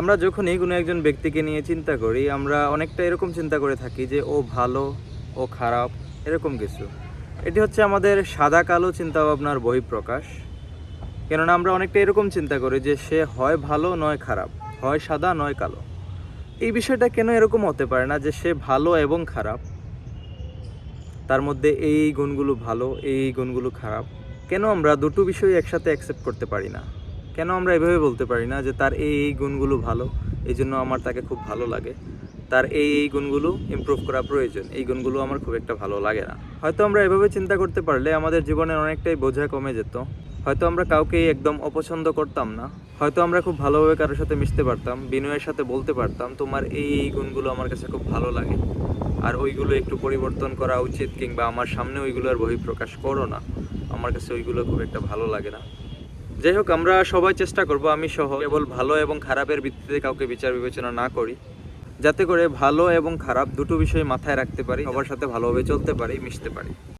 আমরা যখনই কোনো একজন ব্যক্তিকে নিয়ে চিন্তা করি, আমরা অনেকটা এরকম চিন্তা করে থাকি যে, ও ভালো, ও খারাপ, এরকম কিছু। এটি হচ্ছে আমাদের সাদা কালো চিন্তাভাবনার বহিঃপ্রকাশ। কেননা আমরা অনেকটা এরকম চিন্তা করি যে, সে হয় ভালো নয় খারাপ, হয় সাদা নয় কালো। এই বিষয়টা কেন এরকম হতে পারে না যে, সে ভালো এবং খারাপ? তার মধ্যে এই গুণগুলো ভালো, এই গুণগুলো খারাপ। কেন আমরা দুটো বিষয় একসাথে অ্যাকসেপ্ট করতে পারি না? কেন আমরা এভাবে বলতে পারি না যে তার এই এই গুণগুলো ভালো? এই জন্য আমার তাকে খুব ভালো লাগে। তার এই এই গুণগুলো ইমপ্রুভ করা প্রয়োজন। এই গুণগুলো আমার খুব একটা ভালো লাগে না। হয়তো আমরা এভাবে চিন্তা করতে পারলে আমাদের জীবনের অনেকটাই বোঝা কমে যেত। হয়তো আমরা কাউকে একদম অপছন্দ করতাম না। হয়তো আমরা খুব ভালোভাবে কারোর সাথে মিশতে পারতাম, বিনয়ের সাথে বলতে পারতাম, তোমার এই এই গুণগুলো আমার কাছে খুব ভালো লাগে। আর ওইগুলো একটু পরিবর্তন করা উচিত কিংবা আমার সামনে ওইগুলোর বহিঃপ্রকাশ করো না। আমার কাছে ওইগুলো খুব একটা ভালো লাগে না। যাই হোক, আমরা সবাই চেষ্টা করব, আমি সহ কেবল ভালো এবং খারাপের ভিত্তিতে কাউকে বিচার বিবেচনা না করি। যাতে করে ভালো এবং খারাপ দুটো বিষয় মাথায় রাখতে পারি, সবার সাথে ভালোভাবে চলতে পারি, মিশতে পারি।